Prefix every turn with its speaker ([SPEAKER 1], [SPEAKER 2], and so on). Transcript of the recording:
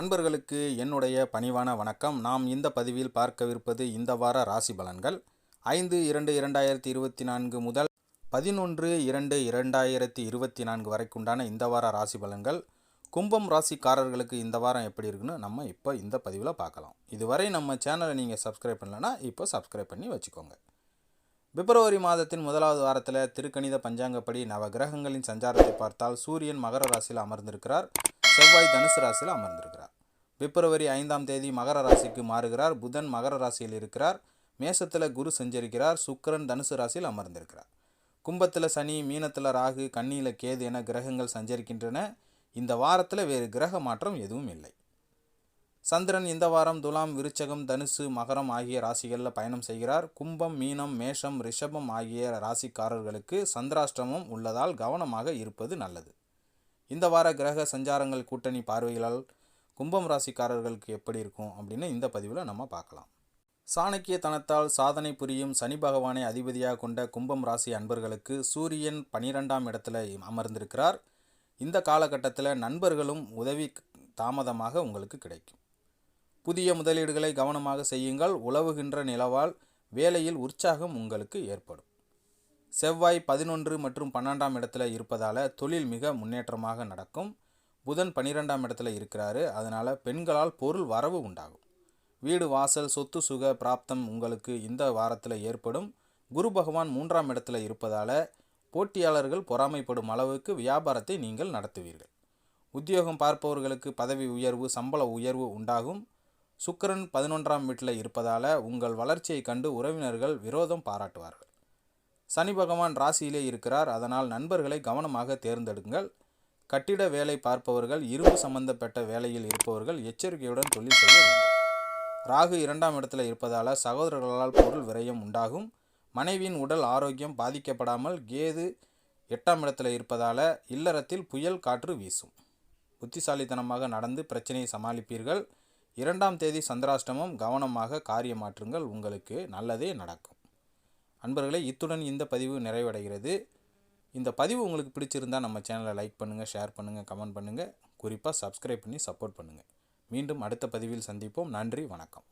[SPEAKER 1] அன்பர்களுக்கு என்னுடைய பணிவான வணக்கம். நாம் இந்த பதிவில் பார்க்கவிருப்பது இந்த வார ராசி பலன்கள். ஐந்து இரண்டு இரண்டாயிரத்தி இருபத்தி நான்கு முதல் பதினொன்று இரண்டு இரண்டாயிரத்தி இருபத்தி நான்கு வரைக்குண்டான இந்த வார ராசி பலன்கள். கும்பம் ராசிக்காரர்களுக்கு இந்த வாரம் எப்படி இருக்குன்னு நம்ம இப்போ இந்த பதிவில் பார்க்கலாம். இதுவரை நம்ம சேனலை நீங்கள் சப்ஸ்கிரைப் பண்ணலைன்னா இப்போ சப்ஸ்கிரைப் பண்ணி வச்சுக்கோங்க. பிப்ரவரி மாதத்தின் முதலாவது வாரத்தில் திருக்கணித பஞ்சாங்கப்படி நவ கிரகங்களின் சஞ்சாரத்தை பார்த்தால் சூரியன் மகர ராசியில் அமர்ந்திருக்கிறார். செவ்வாய் தனுசு ராசியில் அமர்ந்திருக்கிறார். பிப்ரவரி ஐந்தாம் தேதி மகர ராசிக்கு மாறுகிறார். புதன் மகர ராசியில் இருக்கிறார். மேசத்தில் குரு சஞ்சரிக்கிறார். சுக்கிரன் தனுசு ராசியில் அமர்ந்திருக்கிறார். கும்பத்தில் சனி மீனத்தில் ராகு கண்ணியில் கேது என கிரகங்கள் சஞ்சரிக்கின்றன. இந்த வாரத்தில் வேறு கிரக மாற்றம் எதுவும் இல்லை. சந்திரன் இந்த வாரம் துலாம் விருச்சகம் தனுசு மகரம் ஆகிய ராசிகளில் பயணம் செய்கிறார். கும்பம் மீனம் மேஷம் ரிஷபம் ஆகிய ராசிக்காரர்களுக்கு சந்திராஷ்டமம் உள்ளதால் கவனமாக இருப்பது நல்லது. இந்த வார கிரக சஞ்சாரங்கள் கூட்டணி பார்வைகளால் கும்பம் ராசிக்காரர்களுக்கு எப்படி இருக்கும் அப்படின்னு இந்த பதிவில் நம்ம பார்க்கலாம். சாணக்கிய தனத்தால் சாதனை புரியும் சனி பகவானை அதிபதியாக கொண்ட கும்பம் ராசி அன்பர்களுக்கு சூரியன் பனிரெண்டாம் இடத்துல அமர்ந்திருக்கிறார். இந்த காலகட்டத்தில் நண்பர்களும் உதவி தாமதமாக உங்களுக்கு கிடைக்கும். புதிய முதலீடுகளை கவனமாக செய்யுங்கள். உழவுகின்ற நிலவால் வேலையில் உற்சாகம் உங்களுக்கு ஏற்படும். செவ்வாய் பதினொன்று மற்றும் பன்னெண்டாம் இடத்துல இருப்பதால் தொழில் மிக முன்னேற்றமாக நடக்கும். புதன் பன்னிரெண்டாம் இடத்துல இருக்கிறாரு. அதனால் பெண்களால் பொருள் வரவு உண்டாகும். வீடு வாசல் சொத்து சுக பிராப்தம் உங்களுக்கு இந்த வாரத்தில் ஏற்படும். குரு பகவான் மூன்றாம் இடத்துல இருப்பதால் போட்டியாளர்கள் பொறாமைப்படும் அளவுக்கு வியாபாரத்தை நீங்கள் நடத்துவீர்கள். உத்தியோகம் பார்ப்பவர்களுக்கு பதவி உயர்வு சம்பள உயர்வு உண்டாகும். சுக்கிரன் பதினொன்றாம் வீட்டில் இருப்பதால் உங்கள் வளர்ச்சியை கண்டு உறவினர்கள் விரோதம் பாராட்டுவார்கள். சனி பகவான் ராசியிலே இருக்கிறார். அதனால் நண்பர்களை கவனமாக தேர்ந்தெடுங்கள். கட்டிட வேலை பார்ப்பவர்கள் இரும்பு சம்பந்தப்பட்ட வேலையில் இருப்பவர்கள் எச்சரிக்கையுடன் தொழில் செய்ய வேண்டும். ராகு இரண்டாம் இடத்தில் இருப்பதால் சகோதரர்களால் பொருள் விரயம் உண்டாகும். மனைவியின் உடல் ஆரோக்கியம் பாதிக்கப்படாமல் கேது எட்டாம் இடத்தில் இருப்பதால் இல்லறத்தில் புயல் காற்று வீசும். புத்திசாலித்தனமாக நடந்து பிரச்சனையை சமாளிப்பீர்கள். இரண்டாம் தேதி சந்திராஷ்டமம் கவனமாக காரியமாற்றுங்கள் உங்களுக்கு நல்லதே நடக்கும். அன்பர்களே இத்துடன் இந்த பதிவு நிறைவடைகிறது. இந்த பதிவு உங்களுக்கு பிடிச்சிருந்தால் நம்ம சேனலை லைக் பண்ணுங்கள் ஷேர் பண்ணுங்கள் கமெண்ட் பண்ணுங்கள் குறிப்பாக சப்ஸ்கிரைப் பண்ணி சப்போர்ட் பண்ணுங்கள் மீண்டும் அடுத்த பதிவில் சந்திப்போம். நன்றி வணக்கம்.